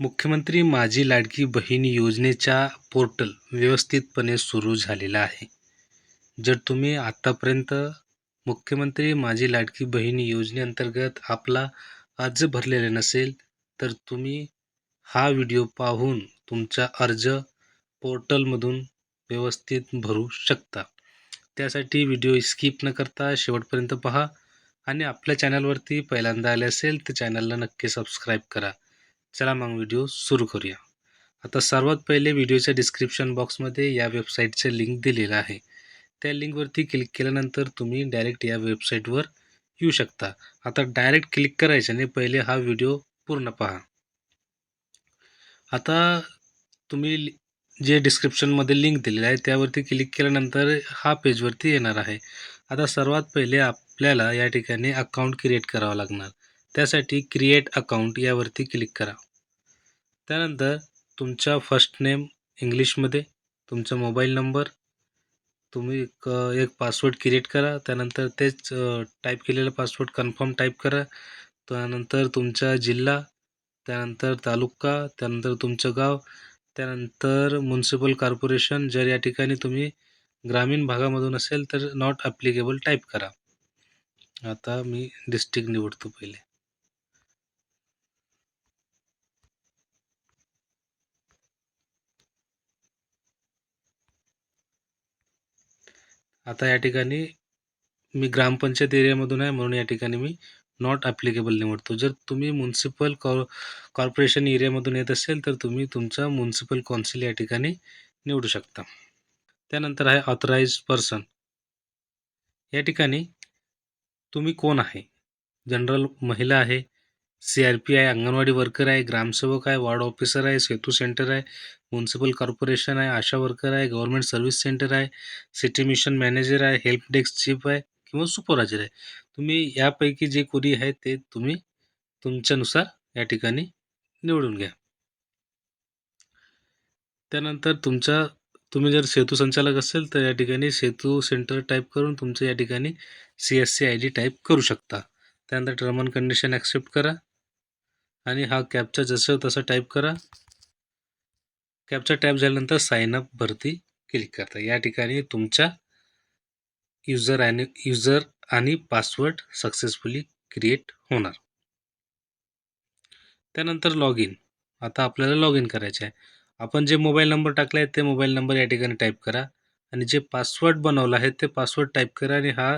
मुख्यमंत्री माझी लाडकी बहीण योजनेचा पोर्टल व्यवस्थितपणे सुरू झालेला आहे. जर तुम्ही आत्तापर्यंत मुख्यमंत्री माझी लाडकी बहीण योजनेअंतर्गत आपला अर्ज भरलेला नसेल तर तुम्ही हा व्हिडिओ पाहून तुमचा अर्ज पोर्टलमधून व्यवस्थित भरू शकता. त्यासाठी व्हिडिओ स्किप न करता शेवटपर्यंत पहा आणि आपल्या चॅनलवरती पहिल्यांदा आले असेल तर चॅनलला नक्की सबस्क्राईब करा. चला मग व्हिडिओ सुरू करूया. आता सर्वात पहिले व्हिडिओच्या डिस्क्रिप्शन बॉक्समध्ये या वेबसाईटचं लिंक दिलेलं आहे. त्या लिंकवरती क्लिक केल्यानंतर तुम्ही डायरेक्ट या वेबसाईटवर येऊ शकता. आता डायरेक्ट क्लिक करायच्याने पहिले हा व्हिडिओ पूर्ण पहा. आता तुम्ही लि- जे डिस्क्रिप्शनमध्ये लिंक दिलेलं आहे त्यावरती क्लिक केल्यानंतर हा पेजवरती येणार आहे. आता सर्वात पहिले आपल्याला या ठिकाणी अकाउंट क्रिएट करावं लागणार. त्यासाठी क्रिएट अकाउंट यावरती क्लिक करा. त्यानंतर तुमचा फर्स्ट नेम इंग्लिशमध्ये तुमचा मोबाईल नंबर तुम्ही क एक पासवर्ड क्रिएट करा. त्यानंतर तेच टाईप केलेलं पासवर्ड कन्फर्म टाईप करा. त्यानंतर तुमचा जिल्हा त्यानंतर तालुका त्यानंतर तुमचं गाव त्यानंतर म्युन्सिपल कॉर्पोरेशन जर या ठिकाणी तुम्ही ग्रामीण भागामधून असेल तर नॉट ॲप्लिकेबल टाईप करा. आता मी डिस्ट्रिक्ट निवडतो पहिले. आता या ठिकाणी मी ग्रामपंचायत एरियामधून आहे म्हणून या ठिकाणी मी नॉट ॲप्लिकेबल निवडतो. जर तुम्ही म्युन्सिपल कॉ कॉर्पोरेशन एरियामधून येत असेल तर तुम्ही तुमचा म्युन्सिपल कौन्सिल या ठिकाणी निवडू शकता. त्यानंतर आहे ऑथराइज पर्सन या ठिकाणी तुम्ही कोण आहे? जनरल महिला आहे सी आर पी आहे अंगणवाडी वर्कर आहे ग्रामसेवक आहे वॉर्ड ऑफिसर आहे सेतू सेंटर आहे म्युन्सिपल कॉर्पोरेशन आहे आशा वर्कर आहे गव्हर्नमेंट सर्व्हिस सेंटर आहे सिटी मिशन मॅनेजर आहे हेल्प डेस्क चीफ आहे किंवा सुपरवायझर आहे. तुम्ही यापैकी जे कोणी आहे ते तुम्ही तुमच्यानुसार या ठिकाणी निवडून घ्या. त्यानंतर तुमचा तुम्ही जर सेतू संचालक असेल तर या ठिकाणी सेतू सेंटर टाईप करून तुमचं या ठिकाणी C S C I D type करू शकता. त्यानंतर टर्म अँड कंडिशन ॲक्सेप्ट करा. आणि हा कॅपचा जसं तसं टाईप करा. कॅपचा टाईप झाल्यानंतर साइन अप क्लिक करता. या ठिकाणी तुमच्या युजर आणि युजर आणि पासवर्ड सक्सेसफुली क्रिएट होणार. त्यानंतर लॉग इन आता आपल्याला लॉग इन करायचे आहे आपण जे मोबाईल नंबर टाकला आहे ते मोबाईल नंबर या ठिकाणी टाईप करा. आणि जे पासवर्ड बनवला आहे ते पासवर्ड टाईप करा आणि हा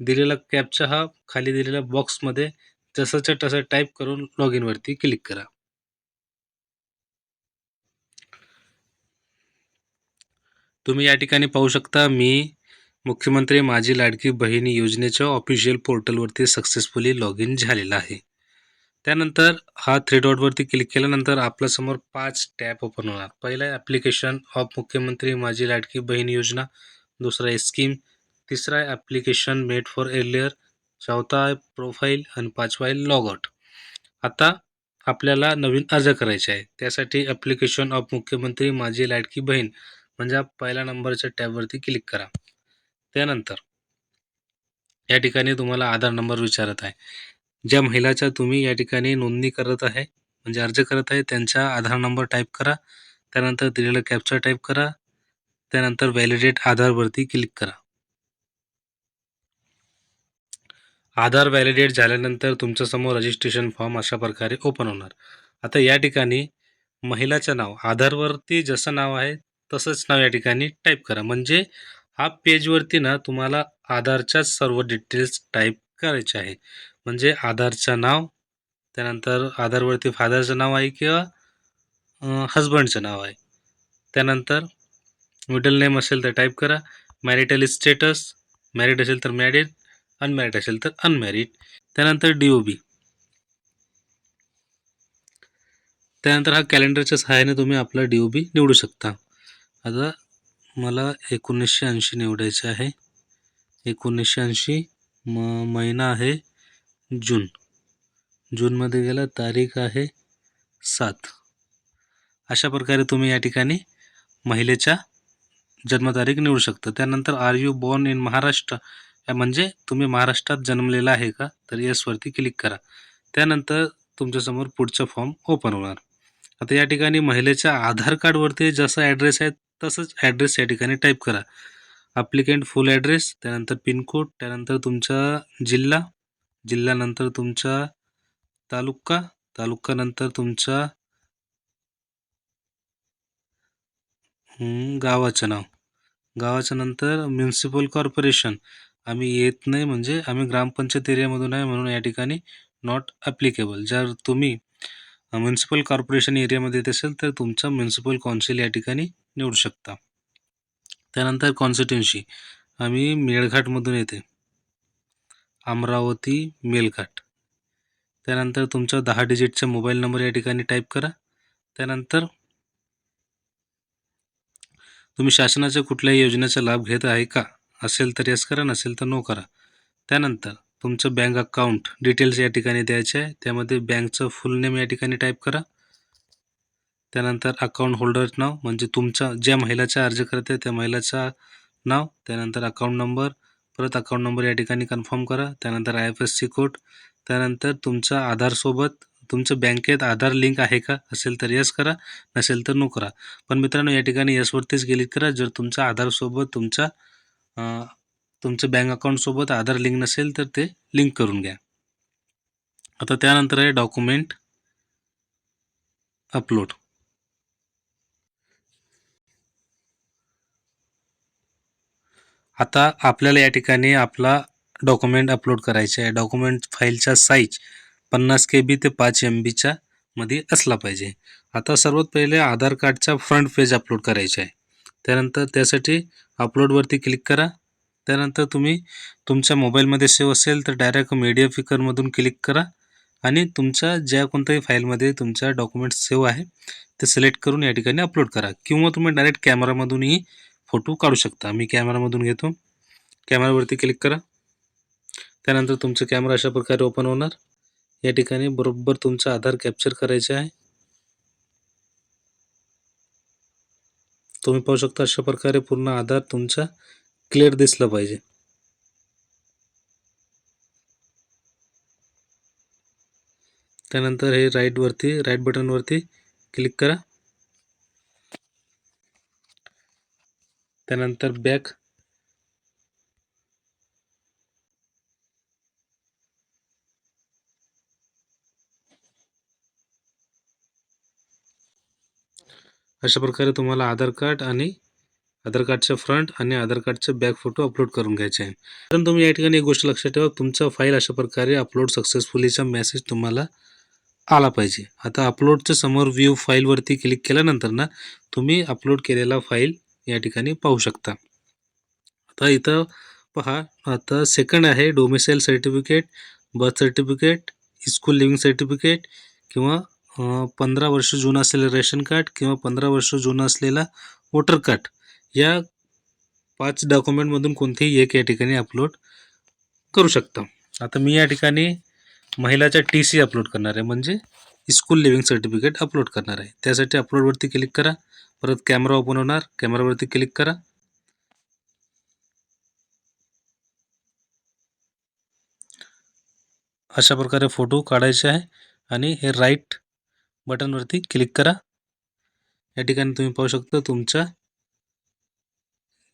दिलेला कॅपचा हा खाली दिलेल्या बॉक्समध्ये जसंच्या तसं टाईप करून लॉग इनवरती क्लिक करा. तुम्ही या ठिकाणी पाहू शकता मी मुख्यमंत्री माझी लाडकी बहिणी योजनेच्या ऑफिशियल पोर्टलवरती सक्सेसफुली लॉग इन झालेला आहे. त्यानंतर हा थ्री डॉटवरती क्लिक केल्यानंतर आपल्यासमोर पाच टॅप ओपन होणार. पहिला आहे ॲप्लिकेशन ऑफ मुख्यमंत्री माझी लाडकी बहीण योजना दुसरा आहे स्कीम तिसरा आहे ॲप्लिकेशन मेड फॉर एर्लियर चौथा आहे प्रोफाईल आणि पाचवा आहे लॉगआउट आता आपल्याला नवीन अर्ज करायचे आहे. त्यासाठी ॲप्लिकेशन ऑफ मुख्यमंत्री माझी लाडकी बहीण म्हणजे पहिल्या नंबरच्या टॅबवरती क्लिक करा. त्यानंतर या ठिकाणी तुम्हाला आधार नंबर विचारत आहे. ज्या महिलाच्या तुम्ही या ठिकाणी नोंदणी करत आहे म्हणजे अर्ज करत आहे त्यांचा आधार नंबर टाईप करा. त्यानंतर दिलेलं कॅप्चा टाईप करा. त्यानंतर व्हॅलिडेट आधारवरती क्लिक करा. आधार व्हॅलिडेट झाल्यानंतर तुमच्यासमोर रजिस्ट्रेशन फॉर्म अशा प्रकारे ओपन होणार. आता या ठिकाणी महिलाचं नाव आधारवरती जसं नाव आहे तसंच नाव या ठिकाणी टाईप करा. म्हणजे हा पेजवरती ना तुम्हाला आधारच्याच सर्व डिटेल्स टाईप करायचे आहे. म्हणजे आधारचं नाव त्यानंतर आधारवरती फादरचं नाव आहे किंवा हजबंडचं नाव आहे. त्यानंतर मिडल नेम असेल तर टाईप करा. मॅरिटल स्टेटस मॅरिड असेल तर मॅरिड अनमॅरिड असेल तर अनमॅरिड त्यानंतर डी ओ बी त्यानंतर हा कॅलेंडरच्या सहाय्याने तुम्ही आपला डी ओ बी निवडू शकता. आता मला एकोणीसशे ऐंशी निवडायचे आहे. एकोणीसशे ऐंशी म महिना आहे जून. जूनमध्ये गेला तारीख आहे सात. अशा प्रकारे तुम्ही या ठिकाणी महिलेच्या जन्मतारीख निवडू शकता. त्यानंतर are you born in Maharashtra म्हणजे तुम्ही महाराष्ट्रात जन्मलेला आहे का? तर येसवरती क्लिक करा. त्यानंतर तुमच्यासमोर पुढचा फॉर्म ओपन होणार. आता या ठिकाणी महिलेच्या आधार कार्डवरती जसा ॲड्रेस आहे तसंच ॲड्रेस या ठिकाणी टाईप करा. ॲप्लिकेंट फुल ॲड्रेस त्यानंतर पिनकोड त्यानंतर तुमचा जिल्हा जिल्ह्यानंतर तुमचा तालुका तालुक्यानंतर तुमचा गावाचं नाव. गावाच्या नंतर म्युन्सिपल कॉर्पोरेशन आम्ही येत नाही म्हणजे आम्ही ग्रामपंचायत एरियामधून आहे म्हणून या ठिकाणी नॉट ॲप्लिकेबल जर तुम्ही म्युन्सिपल कॉर्पोरेशन एरियामध्ये येत असेल तर तुमचा म्युन्सिपल कौन्सिल या ठिकाणी निवडू शकता. त्यानंतर कॉन्स्टिट्युन्सी आम्ही मेळघाटमधून येते. अमरावती मेलघाट. त्यानंतर तुमचा दहा डिजिटचा मोबाईल नंबर या ठिकाणी टाईप करा. त्यानंतर तुम्ही शासनाच्या कुठल्याही योजनेचा लाभ घेत आहे का? असेल तर यस करा नसेल तर नो करा. त्यानंतर तुमचं बँक अकाउंट डिटेल्स या ठिकाणी द्यायचे आहे. त्यामध्ये बँकचं फुल नेम या ठिकाणी टाईप करा. त्यानंतर अकाउंट होल्डर नाव म्हणजे तुमचा ज्या महिलाचा अर्ज करते त्या महिलाचा नाव त्यानंतर अकाउंट नंबर परत अकाउंट नंबर या ठिकाणी कन्फर्म करा. त्यानंतर I F S C code त्यानंतर तुमचा आधारसोबत तुमचं बँकेत आधार लिंक आहे का? असेल तर यस करा नसेल तर नो करा. पण मित्रांनो या ठिकाणी यसवरतीच क्लिक करा. जर तुमचा आधारसोबत तुमचा तुमचं बँक अकाउंटसोबत आधार लिंक नसेल तर ते लिंक करून घ्या. आता त्यानंतर आहे डॉक्युमेंट अपलोड आता आपल्याला या ठिकाणी आपला डॉक्युमेंट अपलोड करायचे आहे. डॉक्युमेंट फाईलचा साईज पन्नास के बी ते पाच एम बीच्या मध्ये असला पाहिजे. आता सर्वात पहिले आधार कार्डचा फ्रंट पेज अपलोड करायचा आहे. त्यानंतर त्यासाठी अपलोडवरती क्लिक करा. त्यानंतर तुम्ही तुमच्या मोबाईलमध्ये सेव्ह असेल तर डायरेक्ट मीडिया फिकरमधून क्लिक करा आणि तुमच्या ज्या कोणत्याही फाईलमध्ये तुमचा डॉक्युमेंट सेव्ह आहे ते सिलेक्ट करून या ठिकाणी अपलोड करा. किंवा तुम्ही डायरेक्ट कॅमेरामधूनही फोटो काढू शकता. मी कॅमेरामधून घेतो. कॅमेरावरती क्लिक करा. त्यानंतर तुमचा कॅमेरा अशा प्रकारे ओपन होणार. या ठिकाणी बरोबर तुमचा आधार कॅप्चर करायचा आहे. तुम्ही पाहू शकता अशा प्रकारे पूर्ण आधार तुमचा क्लिअर दिसला पाहिजे. त्यानंतर हे राईटवरती राईट बटनवरती क्लिक करा. त्यानंतर बॅक अशा प्रकारे तुम्हाला आधार कार्ड आणि आधार कार्डचं फ्रंट आणि आधार कार्डचं बॅक फोटो अपलोड करून घ्यायचे आहे. पण तुम्ही या ठिकाणी एक गोष्ट लक्षात ठेवा तुमचा फाईल अशा प्रकारे अपलोड सक्सेसफुलीचा मेसेज तुम्हाला आला पाहिजे. आता अपलोडच्या समोर व्ह्यू फाईलवरती क्लिक केल्यानंतर ना तुम्ही अपलोड केलेला फाईल या ठिकाणी पाहू शकता. आता इथं पहा आता सेकंड आहे domicile certificate birth certificate school leaving certificate किंवा पंधरा वर्ष जुनं असलेलं रेशन कार्ड किंवा पंधरा वर्ष जुनं असलेला वोटर कार्ड या पाच डॉक्युमेंटमधून कोणतेही एक या ठिकाणी अपलोड करू शकता. आता मी या ठिकाणी महिलाचा टी सी अपलोड करणार आहे म्हणजे स्कूल लिव्हिंग सर्टिफिकेट अपलोड करणार आहे. त्यासाठी अपलोडवरती क्लिक करा परत कॅमेरा ओपन होणार कॅमेरावरती क्लिक करा. अशा प्रकारे फोटो काढायचे आहे आणि हे राईट बटनवरती क्लिक करा. या ठिकाणी तुम्ही पाहू शकता तुमचा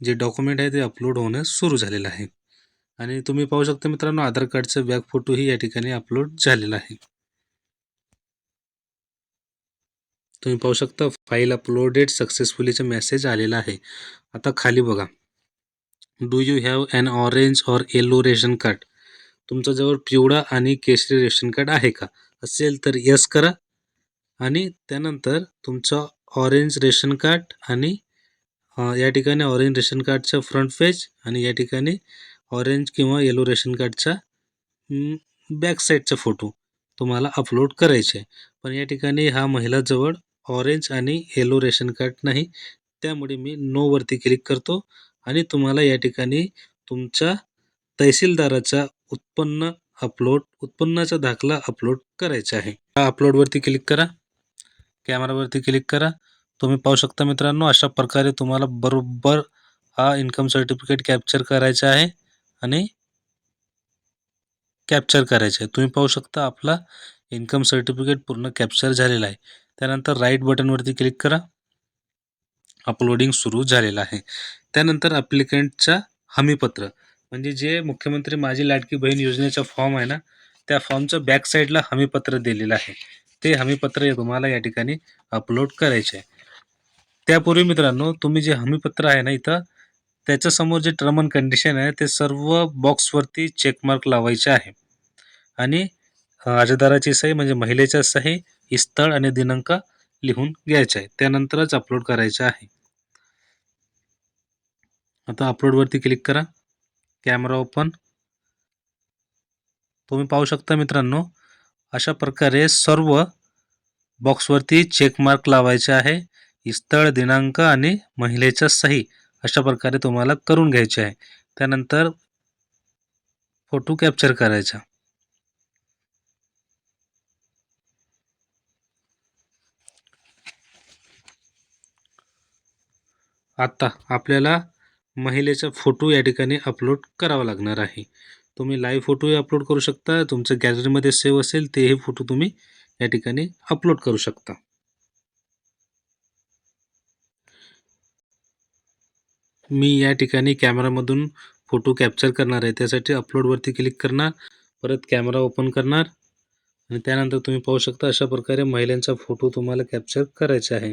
जे डॉक्युमेंट आहे ते अपलोड होणं सुरू झालेलं आहे. आणि तुम्ही पाहू शकता मित्रांनो आधार कार्डचा बॅक फोटोही या ठिकाणी अपलोड झालेला आहे. तुम्ही पाहू शकता फाईल अपलोडेड सक्सेसफुलीचा मेसेज आलेला आहे. आता खाली बघा. Do you have an orange or yellow ration card तुमच्याजवळ पिवळा आणि केशरी रेशन कार्ड आहे का? असेल तर यस करा. आणि त्यानंतर तुमचं ऑरेंज रेशन कार्ड आणि या ठिकाणी ऑरेंज रेशन कार्डचं फ्रंट पेज आणि या ठिकाणी ऑरेंज किंवा येलो रेशन कार्डचा बॅक साईडचा फोटो तुम्हाला अपलोड करायचे आहे. पण या ठिकाणी हा महिलाजवळ ऑरेंज आणि येलो रेशन कार्ड नाही. त्यामुळे मी नोवरती क्लिक करतो आणि तुम्हाला या ठिकाणी तुमच्या तहसीलदाराचा उत्पन्न अपलोड उत्पन्नाचा दाखला अपलोड करायचा आहे. हा अपलोडवरती क्लिक करा. कॅमेरावरती क्लिक करा. तुम्ही पाहू शकता मित्रांनो अशा प्रकारे तुम्हाला बरोबर हा इन्कम सर्टिफिकेट कॅप्चर करायचा आहे आणि कॅप्चर करायचे आहे. तुम्ही पाहू शकता आपला इन्कम सर्टिफिकेट पूर्ण कॅप्चर झालेला आहे. त्यानंतर राईट बटनवरती क्लिक करा. अपलोडिंग सुरू झालेलं आहे. त्यानंतर अप्लिकंटचा हमीपत्र म्हणजे जे मुख्यमंत्री माझी लाडकी बहीण योजनेचा फॉर्म आहे ना त्या फॉर्मचं बॅक साईडला हमीपत्र दिलेलं आहे. ते हमीपत्र तुम्हाला या ठिकाणी अपलोड करायचे आहे. त्यापूर्वी मित्रांनो तुम्ही जे हमीपत्र आहे ना इथं त्याच्यासमोर जे टर्म अँड कंडिशन आहे ते सर्व बॉक्सवरती चेकमार्क लावायचे आहे. आणि अर्जदाराची सही म्हणजे महिलेच्या सही स्थळ आणि दिनांक लिहून घ्यायचे आहे. त्यानंतरच अपलोड करायचे आहे. आता अपलोडवरती क्लिक करा. कॅमेरा ओपन तुम्ही पाहू शकता मित्रांनो अशा प्रकारे सर्व बॉक्सवरती चेक मार्क लावायचे आहे. स्थळ दिनांक आणि महिलेचा सही अशा प्रकारे तुम्हाला करून घ्यायचे आहे. त्यानंतर फोटो कॅप्चर करायचा. आता आपल्याला महिलेचा फोटो या ठिकाणी अपलोड करावा लागणार आहे. तुम्ही लाईव्ह फोटोही अपलोड करू शकता. तुमचं गॅलरीमध्ये सेव्ह असेल तेही फोटो तुम्ही या ठिकाणी अपलोड करू शकता. मी या ठिकाणी कॅमेरामधून फोटो कॅप्चर करणार आहे. त्यासाठी अपलोडवरती क्लिक करणार परत कॅमेरा ओपन करणार आणि त्यानंतर तुम्ही पाहू शकता अशा प्रकारे महिलांचा फोटो तुम्हाला कॅप्चर करायचा आहे.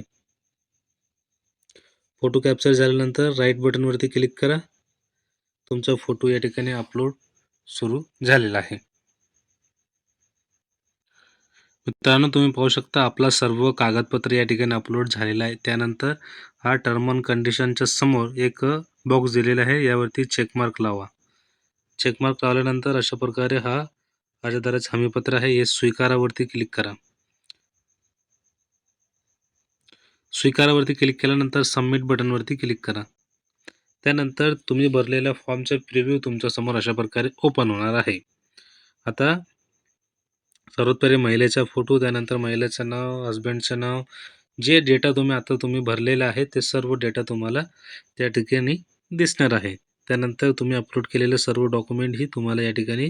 फोटो कॅप्चर झाल्यानंतर राईट बटनवरती क्लिक करा. तुमचा फोटो या ठिकाणी अपलोड सुरू झालेला आहे. मित्रांनो तुम्ही पाहू शकता आपला सर्व कागदपत्र या ठिकाणी अपलोड झालेला आहे. त्यानंतर हा टर्म अँड कंडिशनच्या समोर एक बॉक्स दिलेला आहे. यावरती चेकमार्क लावा. चेकमार्क लावल्यानंतर अशा प्रकारे हा अर्जदाराचं हमीपत्र आहे. हे स्वीकारावरती क्लिक करा. स्वीकारावरती क्लिक केल्यानंतर सबमिट बटनवरती क्लिक करा. त्यानंतर तुम्ही भरलेल्या फॉर्मचा प्रिव्ह्यू तुमच्यासमोर अशा प्रकारे ओपन होणार आहे. आता सर्वात पहिले महिलेचा फोटो त्यानंतर महिलेचं नाव हस्बंडचं नाव जे डेटा तुम्ही आता तुम्ही भरलेला आहे ते सर्व डेटा तुम्हाला त्या ठिकाणी दिसणार आहे. त्यानंतर तुम्ही अपलोड केलेले सर्व डॉक्युमेंट ही तुम्हाला या ठिकाणी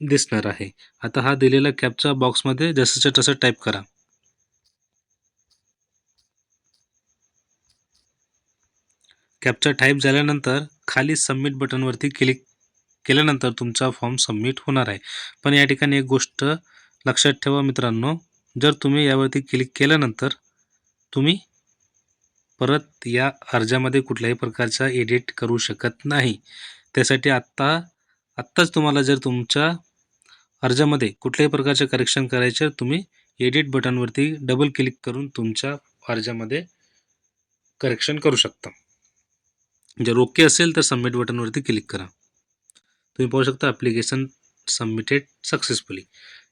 दिसणार आहे. आता हा दिलेला कॅपचा बॉक्समध्ये जसंच्या तसं टाईप करा. कॅप्चा टाईप झाल्यानंतर खाली सबमिट बटनवरती क्लिक केल्यानंतर तुमचा फॉर्म सबमिट होणार आहे. पण या ठिकाणी एक गोष्ट लक्षात ठेवा मित्रांनो जर तुम्ही यावरती क्लिक केल्यानंतर तुम्ही परत या अर्जामध्ये कुठल्याही प्रकारचा एडिट करू शकत नाही. त्यासाठी आत्ता आत्ताच तुम्हाला जर तुमच्या अर्जामध्ये कुठल्याही प्रकारचे करेक्शन करायचे तुम्ही एडिट बटनवरती डबल क्लिक करून तुमच्या अर्जामध्ये करेक्शन करू शकता. जर ओके असेल तर सबमिट बटनवरती क्लिक करा. तुम्ही पाहू शकता ॲप्लिकेशन सबमिटेड सक्सेसफुली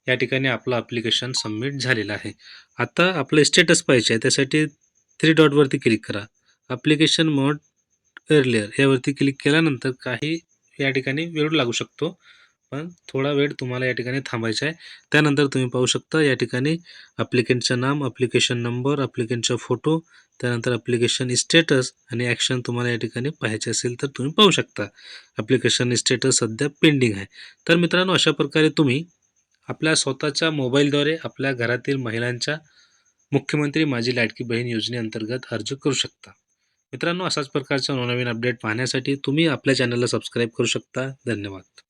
या ठिकाणी आपलं ॲप्लिकेशन सबमिट झालेलं आहे. आता आपलं स्टेटस पाहिजे आहे त्यासाठी थ्री डॉटवरती क्लिक करा. ॲप्लिकेशन मोड एअरलिअर यावरती क्लिक केल्यानंतर काही या ठिकाणी वेळ लागू शकतो पण थोडा वेळ तुम्हाला या ठिकाणी थांबायचा आहे. त्यानंतर तुम्ही पाहू शकता या ठिकाणी ॲप्लिकेंटचं नाम ॲप्लिकेशन नंबर ॲप्लिकेंटचा फोटो त्यानंतर ॲप्लिकेशन स्टेटस आणि ॲक्शन तुम्हाला या ठिकाणी पाहायचे असेल तर तुम्ही पाहू शकता. ॲप्लिकेशन स्टेटस सध्या पेंडिंग आहे. तर मित्रांनो अशा प्रकारे तुम्ही आपल्या स्वतःच्या मोबाईलद्वारे आपल्या घरातील महिलांच्या मुख्यमंत्री माझी लाडकी बहीण योजनेअंतर्गत अर्ज करू शकता. मित्रांनो अशाच प्रकारच्या नवनवीन अपडेट पाहण्यासाठी तुम्ही आपल्या चॅनलला सबस्क्राईब करू शकता. धन्यवाद.